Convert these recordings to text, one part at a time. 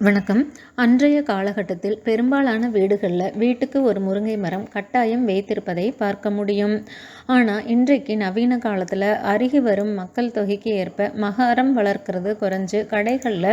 வணக்கம். அன்றைய காலகட்டத்தில் பெரும்பாலான வீடுகளில் வீட்டுக்கு ஒரு முருங்கை மரம் கட்டாயம் வைத்திருப்பதை பார்க்க முடியும். ஆனால் இன்றைக்கு நவீன காலத்தில் அருகி வரும் மக்கள் தொகைக்கு ஏற்ப மகாரம் வளர்க்குறது குறைஞ்சு கடைகளில்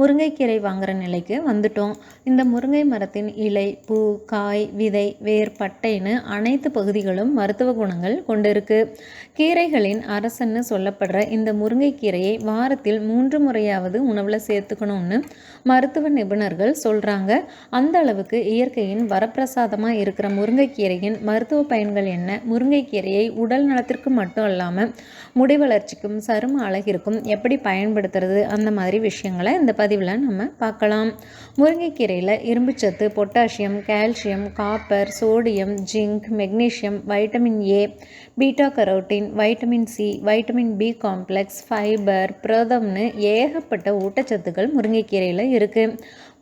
முருங்கைக்கீரை வாங்குகிற நிலைக்கு வந்துட்டோம். இந்த முருங்கை மரத்தின் இலை பூ காய் விதை வேர் பட்டைன்னு அனைத்து பகுதிகளும் மருத்துவ குணங்கள் கொண்டிருக்கு. கீரைகளின் அரசன்னு சொல்லப்படுற இந்த முருங்கைக்கீரையை வாரத்தில் மூன்று முறையாவது உணவில் சேர்த்துக்கணும்னு மருத்துவ நிபுணர்கள் சொல்கிறாங்க அந்த அளவுக்கு இயற்கையின் வரப்பிரசாதமாக இருக்கிற முருங்கைக்கீரையின் மருத்துவ பயன்கள் என்ன? முருங்கைக்கீரையை உடல் நலத்திற்கு மட்டும் இல்லாமல் முடி வளர்ச்சிக்கும் சரும அழகிற்கும் எப்படி பயன்படுத்துறது? அந்த மாதிரி விஷயங்களை இந்த பதிவில் நம்ம பார்க்கலாம். முருங்கைக்கீரையில் இரும்புச்சத்து potassium calcium copper sodium zinc magnesium vitamin A beta carotene vitamin C vitamin B complex fibre புரதம்னு ஏகப்பட்ட ஊட்டச்சத்துக்கள் முருங்கைக்கீரையில் இருக்குது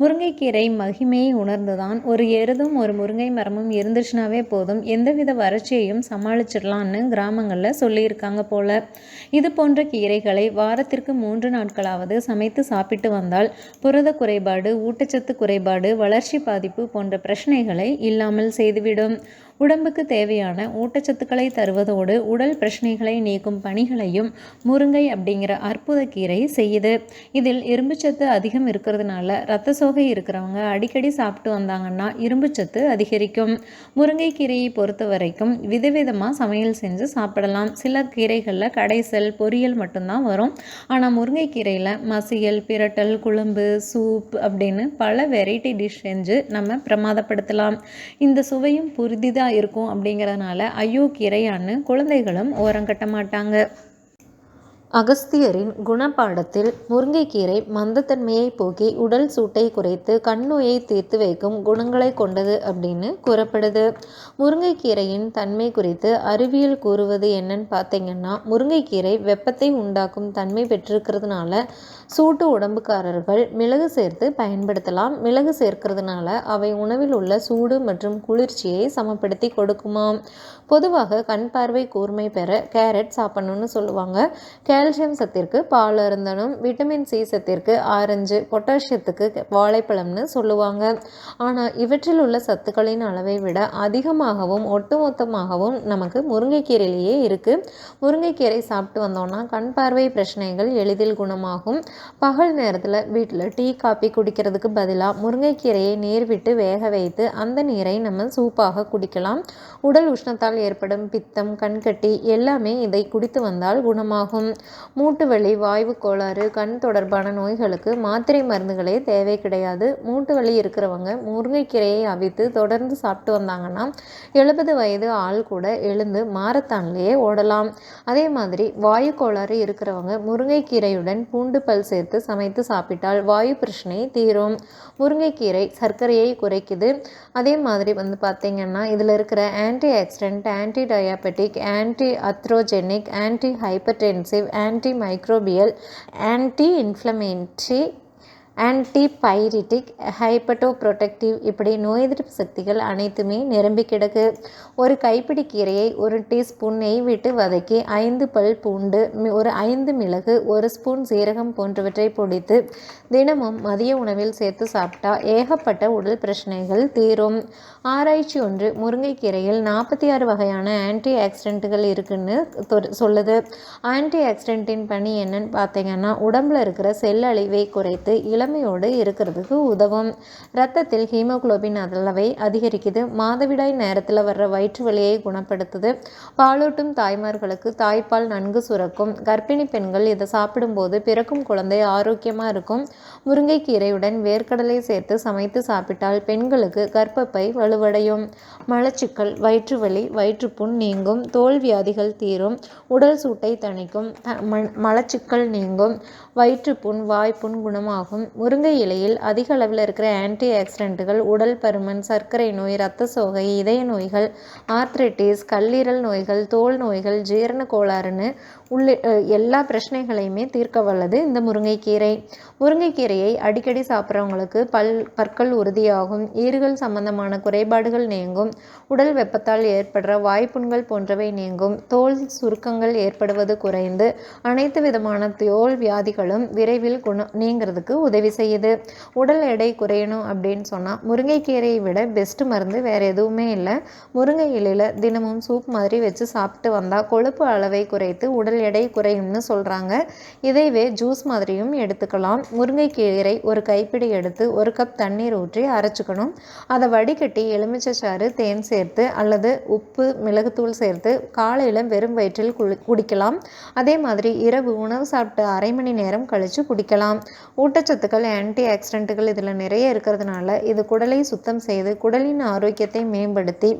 முருங்கைக்கீரை மகிமையை உணர்ந்துதான் ஒரு எருதும் ஒரு முருங்கை மரமும் இருந்துச்சுனாவே போதும். எந்தவித வறட்சியையும் சமாளிச்சிடலான்னு கிராமங்களில் சொல்லியிருக்காங்க போல. இது போன்ற கீரைகளை வாரத்திற்கு மூன்று நாட்களாவது சமைத்து சாப்பிட்டு வந்தால் புரத குறைபாடு ஊட்டச்சத்து குறைபாடு வளர்ச்சி பாதிப்பு போன்ற பிரச்சனைகளை இல்லாமல் செய்துவிடும். உடம்புக்கு தேவையான ஊட்டச்சத்துக்களை தருவதோடு உடல் பிரச்சனைகளை நீக்கும் பணிகளையும் முருங்கை அப்படிங்கிற அற்புத கீரை செய்யுது. இதில் இரும்புச்சத்து அதிகம் இருக்கிறதுனால ரத்த சோகை இருக்கிறவங்க அடிக்கடி சாப்பிட்டு வந்தாங்கன்னா இரும்புச்சத்து அதிகரிக்கும். முருங்கைக்கீரையை பொறுத்த வரைக்கும் விதவிதமாக சமையல் செஞ்சு சாப்பிடலாம். சில கீரைகளில் கடைசல் பொரியல் மட்டும்தான் வரும். ஆனால் முருங்கைக்கீரையில் மசியல் பிரட்டல் குழம்பு சூப் அப்படின்னு பல வெரைட்டி டிஷ் செஞ்சு நம்ம பிரமாதப்படுத்தலாம். இந்த சுவையும் புரிதிதான் இருக்கும் அப்படிங்கிறதுனால ஐயோ கிரையான்னு குழந்தைகளும் ஓரம் கட்ட மாட்டாங்க. அகஸ்தியரின் குணப்பாடத்தில் முருங்கைக்கீரை மந்தத்தன்மையை போக்கி உடல் சூட்டை குறைத்து கண் நோயை தீர்த்து வைக்கும் குணங்களை கொண்டது அப்படின்னு கூறப்படுது. முருங்கைக்கீரையின் தன்மை குறித்து அறிவியல் கூறுவது என்னன்னு பார்த்தீங்கன்னா முருங்கைக்கீரை வெப்பத்தை உண்டாக்கும் தன்மை பெற்றிருக்கிறதுனால சூட்டு உடம்புக்காரர்கள் மிளகு சேர்த்து பயன்படுத்தலாம். மிளகு சேர்க்கிறதுனால அவை உணவில் உள்ள சூடு மற்றும் குளிர்ச்சியை சமப்படுத்தி கொடுக்குமாம். பொதுவாக கண் பார்வை கூர்மை பெற கேரட் சாப்பிடணும்னு சொல்லுவாங்க. கேரட் கால்சியம் சத்திற்கு பால் அருந்தணும் விட்டமின் சி சத்திற்கு ஆரஞ்சு பொட்டாசியத்துக்கு வாழைப்பழம்னு சொல்லுவாங்க. ஆனால் இவற்றில் உள்ள சத்துக்களின் அளவை விட அதிகமாகவும் ஒட்டுமொத்தமாகவும் நமக்கு முருங்கைக்கீரையிலேயே இருக்குது முருங்கைக்கீரை சாப்பிட்டு வந்தோம்னா கண் பார்வை பிரச்சனைகள் எளிதில் குணமாகும். பகல் நேரத்தில் வீட்டில் டீ காப்பி குடிக்கிறதுக்கு பதிலாக முருங்கைக்கீரையை நீர் விட்டு வேக வைத்து அந்த நீரை நம்ம சூப்பாக குடிக்கலாம். உடல் உஷ்ணத்தால் ஏற்படும் பித்தம் கண்கட்டி எல்லாமே இதை குடித்து வந்தால் குணமாகும். மூட்டு வலி வாய்வு கோளாறு கண் தொடர்பான நோய்களுக்கு மாத்திரை மருந்துகளே தேவை கிடையாது. மூட்டு வலி இருக்கிறவங்க முருங்கைக்கீரையை அவித்து தொடர்ந்து சாப்பிட்டு வந்தாங்கன்னா எழுபது வயது ஆள் கூட எழுந்து மாரத்தான்லேயே ஓடலாம். அதே மாதிரி வாயு கோளாறு இருக்கிறவங்க முருங்கைக்கீரையுடன் பூண்டு பல் சேர்த்து சமைத்து சாப்பிட்டால் வாயு பிரச்சனை தீரும். முருங்கைக்கீரை சர்க்கரையை குறைக்குது. அதே மாதிரி வந்து பார்த்திங்கன்னா இதில் இருக்கிற antioxidant antidiabetic antiatherogenic antihypertensive antimicrobial antipyretic antipyretic hepato இப்படி நோய் எதிர்ப்பு சக்திகள் அனைத்துமே நிரம்பி கிடக்கு. ஒரு கைப்பிடி கீரையை ஒரு டீஸ்பூன் நெய் விட்டு வதக்கி ஐந்து பல் பூண்டு ஒரு ஐந்து மிளகு ஒரு ஸ்பூன் சீரகம் போன்றவற்றை பொடித்து தினமும் மதிய உணவில் சேர்த்து சாப்பிட்டா ஏகப்பட்ட உடல் பிரச்சனைகள் தீரும். ஆராய்ச்சி ஒன்று முருங்கைக்கீரையில் நாற்பத்தி ஆறு வகையான ஆன்டி ஆக்சிடென்ட்டுகள் இருக்குன்னு சொல்லுது. ஆன்டி ஆக்சிடென்ட்டின் பணி என்னன்னு பார்த்தீங்கன்னா உடம்புல இருக்கிற செல் அழிவை குறைத்து இளமையோடு இருக்கிறதுக்கு உதவும். ரத்தத்தில் ஹீமோகுளோபின் அளவை அதிகரிக்குது. மாதவிடாய் நேரத்தில் வர்ற வயிற்று வலியை குணப்படுத்துது. பாலூட்டும் தாய்மார்களுக்கு தாய்ப்பால் நன்கு சுரக்கும். கர்ப்பிணி பெண்கள் இதை சாப்பிடும்போது பிறக்கும் குழந்தை ஆரோக்கியமாக இருக்கும். முருங்கைக்கீரையுடன் வேர்க்கடலை சேர்த்து சமைத்து சாப்பிட்டால் பெண்களுக்கு கர்ப்பப்பை வலுவடையும். மலச்சிக்கல் வயிற்று வலி வயிற்றுப்புண் நீங்கும். தோல் வியாதிகள் தீரும். உடல் சூட்டை தணிக்கும். மலச்சிக்கல் நீங்கும். வயிற்றுப்புண் வாய்ப்புண் குணமாகும். முருங்கை இலையில் அதிக அளவில் இருக்கிற ஆன்டி ஆக்சிடென்ட்டுகள் உடல் பருமன் சர்க்கரை நோய் இரத்த சோகை இதய நோய்கள் ஆர்த்ரைட்டிஸ் கல்லீரல் நோய்கள் தோல் நோய்கள் ஜீரண கோளாறுன்னு உள்ள எல்லா பிரச்சனைகளையுமே தீர்க்க வல்லது இந்த முருங்கைக்கீரை. முருங்கைக்கீரையை அடிக்கடி சாப்பிட்றவங்களுக்கு பல் பற்கள் உறுதியாகும் ஈறுகள் சம்பந்தமான குறைபாடுகள் நீங்கும் உடல் வெப்பத்தால் ஏற்படுற வாய்ப்புண்கள் போன்றவை நீங்கும் தோல் சுருக்கங்கள் ஏற்படுவது குறைந்து அனைத்து விதமான தோல் வியாதிகளும் விரைவில் குண நீங்கிறதுக்கு உதவி செய்யுது. உடல் எடை குறையணும் அப்படின்னு சொன்னால் முருங்கைக்கீரையை விட பெஸ்ட் மருந்து வேறு எதுவுமே இல்லை. முருங்கை இலையில் தினமும் சூப் மாதிரி வச்சு சாப்பிட்டு வந்தால் கொழுப்பு அளவை குறைத்து உடல் எடை குறையும்னு சொல்கிறாங்க இதைவே ஜூஸ் மாதிரியும் எடுத்துக்கலாம். முருங்கைக்கீரை ஒரு கைப்பிடி எடுத்து ஒரு கப் தண்ணீர் ஊற்றி அரைச்சிக்கணும். அதை வடிகட்டி எலுமிச்சை சாறு தேன் சேர்த்து அல்லது உப்பு மிளகுத்தூள் சேர்த்து காலையில் வெறும் வயிற்றில் குடிக்கலாம். அதே மாதிரி இரவு உணவு சாப்பிட்டு அரை மணி நேரம் கழித்து குடிக்கலாம். ஊட்டச்சத்துக்கள் ஆன்டி ஆக்சிடென்ட்டுகள் இதில் நிறைய இருக்கிறதுனால இது குடலை சுத்தம் செய்து குடலின் ஆரோக்கியத்தை மேம்படுத்தி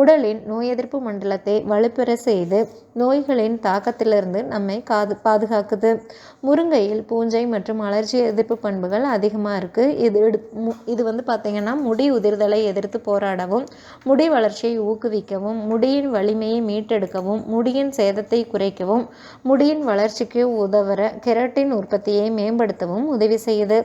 உடலின் நோய் எதிர்ப்பு மண்டலத்தை வலுப்பெற செய்து நோய்களின் தாக்கத்திலிருந்து நம்மை காது பாதுகாக்குது. முருங்கையில் பூஞ்சை மற்றும் அலர்ஜி எதிர்ப்பு பண்புகள் அதிகமாக இருக்குது இது இது வந்து பார்த்திங்கன்னா முடி உதிர்தலை எதிர்த்து போராடவும் முடி வளர்ச்சியை ஊக்குவிக்கவும் முடியின் வலிமையை மீட்டெடுக்கவும் முடியின் சேதத்தை குறைக்கவும் முடியின் வளர்ச்சிக்கு உதவுற கெரட்டின் உற்பத்தியை மேம்படுத்தவும் உதவி செய்யுது.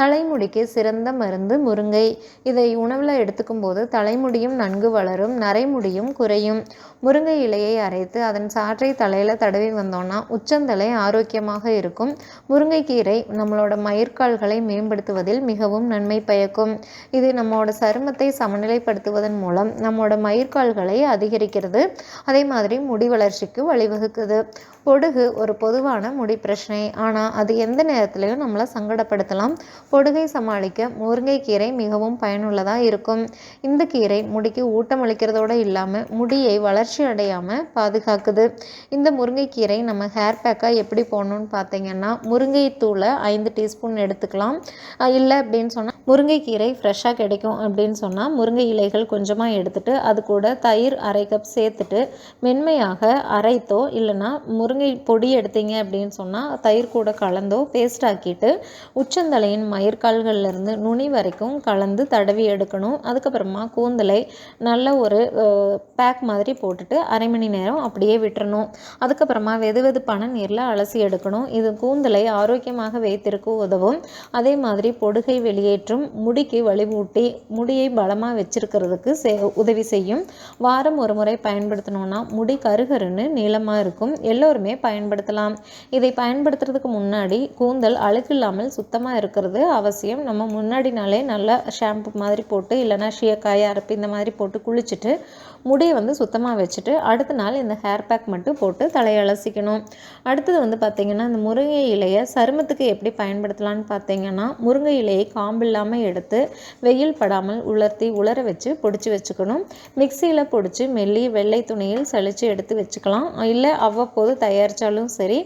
தலைமுடிக்கு சிறந்த மருந்து முருங்கை. இதை உணவில் எடுத்துக்கும் போது தலைமுடியும் நன்கு வளரும் நரைமுடியும் குறையும். முருங்கை இலையை அரைத்து அதன் சாற்றை தலையில் தடவி வந்தோன்னா உச்சந்தலை ஆரோக்கியமாக இருக்கும். முருங்கைக்கீரை நம்மளோட மயிர்கால்களை மேம்படுத்துவதில் மிகவும் நன்மை பயக்கும். இது நம்மளோட சருமத்தை சமநிலைப்படுத்துவதன் மூலம் நம்மளோட மயிர்கால்களை அதிகரிக்கிறது. அதே மாதிரி முடி வளர்ச்சிக்கு வழிவகுக்குது. பொடுகு ஒரு பொதுவான முடி பிரச்சனை. ஆனால் அது எந்த நேரத்துலையும் நம்மளை சங்கடப்படுத்தலாம். பொடுகை சமாளிக்க முருங்கைக்கீரை மிகவும் பயனுள்ளதாக இருக்கும். இந்த கீரை முடிக்கு ஊட்டமளிக்கிறதோடு இல்லாமல் முடியை வளர்ச்சி அடையாமல் பாதுகாக்குது. இந்த முருங்கைக்கீரை நம்ம ஹேர் பேக்காக எப்படி போடணும்னு பார்த்தீங்கன்னா முருங்கை தூளை ஐந்து டீஸ்பூன் எடுத்துக்கலாம். இல்லை அப்படின்னு சொன்னால் முருங்கைக்கீரை ஃப்ரெஷ்ஷாக கிடைக்கும் அப்படின்னு சொன்னால் முருங்கை இலைகள் கொஞ்சமாக எடுத்துகிட்டு அது கூட தயிர் அரை கப் சேர்த்துட்டு மென்மையாக அரைத்தோ இல்லைன்னா முருங்கை பொடி எடுத்தீங்க அப்படின்னு சொன்னால் தயிர் கூட கலந்தோ பேஸ்ட் ஆக்கிட்டு உச்சந்தலையின் மயிர்கால்கள்லேருந்து நுனி வரைக்கும் கலந்து தடவி எடுக்கணும். அதுக்கப்புறமா கூந்தலை நல்ல ஒரு பேக் மாதிரி போட்டுட்டு அரை மணி நேரம் அப்படியே விட்டுறணும். அதுக்கப்புறமா வெது வெதுப்பான நீரில் அலசி எடுக்கணும். இது கூந்தலை ஆரோக்கியமாக வைத்திருக்க உதவும். அதே மாதிரி பொடுகை வெளியேற்றும் முடிக்கு வலிவூட்டி முடியை பலமாக வச்சிருக்கிறதுக்கு உதவி செய்யும். வாரம் ஒரு முறை பயன்படுத்தணும்னா முடி கருகருன்னு நீளமாக இருக்கும். எல்லோருமே பயன்படுத்தலாம். இதை பயன்படுத்துறதுக்கு முன்னாடி கூந்தல் அழுக்கு இல்லாமல் சுத்தமாக இருக்கிறது அவசியம். நம்ம முன்னாடி நாளே நல்லா ஷாம்பு மாதிரி போட்டு இல்லைனா ஷியக்காய் அரப்பு இந்த மாதிரி போட்டு குளிச்சுட்டு முடியை வந்து சுத்தமாக வச்சுட்டு அடுத்த நாள் இந்த ஹேர் பேக் மட்டும் போட்டு தலையை அலசிக்கணும். அடுத்தது வந்து பார்த்திங்கன்னா இந்த முருங்கை இலையை சருமத்துக்கு எப்படி பயன்படுத்தலான்னு பார்த்தீங்கன்னா முருங்கை இலையை காம்பு இல்லாமல் எடுத்து வெயில் படாமல் உலர்த்தி உலர வச்சு பொடிச்சு வச்சுக்கணும். மிக்சியில் பொடிச்சு மெல்லி வெள்ளை துணியில் சளிச்சு எடுத்து வச்சுக்கலாம். இல்லை அவ்வப்போது தயாரித்தாலும் சரி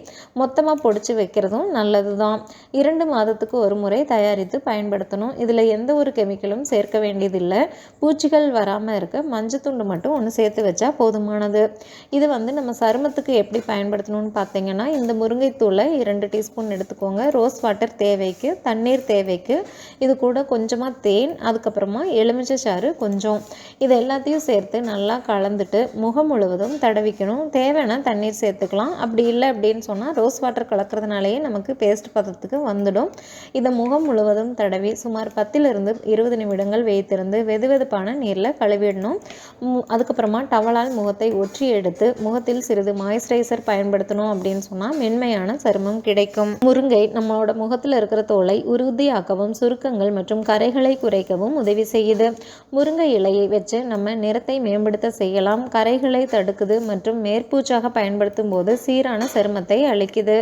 மொத்தமாக பொடிச்சு வைக்கிறதும் நல்லது தான் இரண்டு மாதத்துக்கு ஒரு முறை தயாரித்து பயன்படுத்தணும். இதில் எந்த ஒரு கெமிக்கலும் சேர்க்க வேண்டியதில்லை. பூச்சிகள் வராமல் இருக்க மஞ்சத்துண்டு மட்டும் மட்டும் ஒன்று சேர்த்து வச்சா போதுமானது. இது வந்து நம்ம சருமத்துக்கு எப்படி பயன்படுத்தணும்னு பார்த்தீங்கன்னா இந்த முருங்கைத்தூளை இரண்டு டீஸ்பூன் எடுத்துக்கோங்க. ரோஸ் வாட்டர் தேவைக்கு தண்ணீர் தேவைக்கு. இது கூட கொஞ்சமாக தேன் அதுக்கப்புறமா எலுமிச்சை சாறு கொஞ்சம். இது எல்லாத்தையும் சேர்த்து நல்லா கலந்துட்டு முகம் முழுவதும் தடவிக்கணும். தேவைன்னா தண்ணீர் சேர்த்துக்கலாம். அப்படி இல்லை அப்படின்னு சொன்னால் ரோஸ் வாட்டர் கலக்கிறதுனாலேயே நமக்கு பேஸ்ட் பதத்துக்கு வந்துடும். இதை முகம் முழுவதும் தடவி சுமார் பத்திலிருந்து இருபது நிமிடங்கள் வைத்திருந்து வெது வெதுப்பான நீரில் கழுவிடணும். அதுக்கப்புறமா டவலால் முகத்தை ஒற்றி எடுத்து முகத்தில் சிறிது மாய்ஸ்சரைசர் பயன்படுத்தணும் அப்படின்னு சொன்னால் மென்மையான சருமம் கிடைக்கும். முருங்கை நம்மளோட முகத்தில் இருக்கிற தோலை உறுதியாக்கவும் சுருக்கங்கள் மற்றும் கரைகளை குறைக்கவும் உதவி செய்யுது. முருங்கை இலையை வச்சு நம்ம நிறத்தை மேம்படுத்த செய்யலாம். கரைகளை தடுக்குது மற்றும் மேற்பூச்சாக பயன்படுத்தும் போது சீரான சருமத்தை அளிக்குது.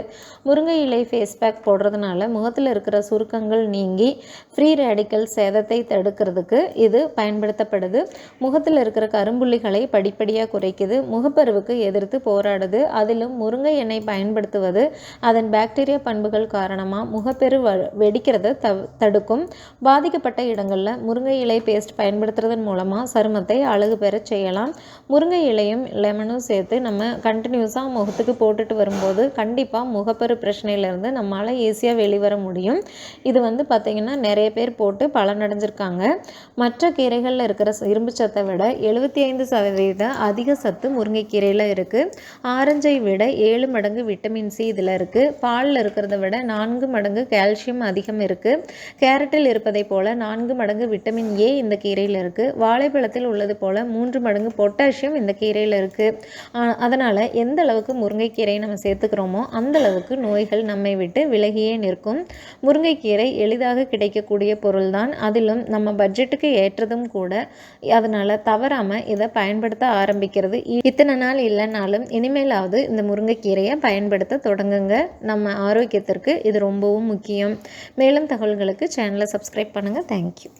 முருங்கை இலை ஃபேஸ் பேக் போடுறதுனால முகத்தில் இருக்கிற சுருக்கங்கள் நீங்கி ஃப்ரீ ரேடிக்கல் சேதத்தை தடுக்கிறதுக்கு இது பயன்படுத்தப்படுது. முகத்தில் இருக்கிற கரும்பு புள்ளிகளை படிப்படியாக குறைக்குது. முகப்பருவுக்கு எதிர்த்து போராடுது. அதிலும் முருங்கை எண்ணெய் பயன்படுத்துவது அதன் பாக்டீரியா பண்புகள் காரணமாக முகப்பெரு வெடிக்கிறத தடுக்கும். பாதிக்கப்பட்ட இடங்களில் முருங்கை இலை பேஸ்ட் பயன்படுத்துறதன் மூலமாக சருமத்தை அழகு பெற செய்யலாம். முருங்கை இலையும் லெமனும் சேர்த்து நம்ம கண்டினியூஸாக முகத்துக்கு போட்டுட்டு வரும்போது கண்டிப்பாக முகப்பெரு பிரச்சனையிலேருந்து நம்மளால் ஈஸியாக வெளிவர முடியும். இது வந்து பார்த்திங்கன்னா நிறைய பேர் போட்டு பலனடைஞ்சிருக்காங்க. மற்ற கீரைகளில் இருக்கிற இரும்பு சத்தை விட எழுபத்தி ஐந்து பதினைந்து சதவீத அதிக சத்து முருங்கைக்கீரையில் இருக்குது ஆரஞ்சை விட ஏழு மடங்கு விட்டமின் சி இதில் இருக்குது பாலில் இருக்கிறத விட நான்கு மடங்கு கால்சியம் அதிகம் இருக்குது கேரட்டில் இருப்பதை போல் நான்கு மடங்கு விட்டமின் ஏ இந்த கீரையில் இருக்குது வாழைப்பழத்தில் உள்ளது போல் மூன்று மடங்கு பொட்டாசியம் இந்த கீரையில் இருக்குது அதனால் எந்த அளவுக்கு முருங்கைக்கீரையை நம்ம சேர்த்துக்கிறோமோ அந்த அளவுக்கு நோய்கள் நம்மை விட்டு விலகியே நிற்கும். முருங்கைக்கீரை எளிதாக கிடைக்கக்கூடிய பொருள்தான் அதிலும் நம்ம பட்ஜெட்டுக்கு ஏற்றதும் கூட. அதனால் தவறாமல் இதை பயன்படுத்த ஆரம்பிக்கிறது. இத்தனை நாள் இல்லைனாலும் இனிமேலாவது இந்த முருங்கைக்கீரையை பயன்படுத்த தொடங்குங்க. நம்ம ஆரோக்கியத்திற்கு இது ரொம்பவும் முக்கியம். மேலும் தகவல்களுக்கு சேனலை சப்ஸ்கிரைப் பண்ணுங்கள் தேங்க்யூ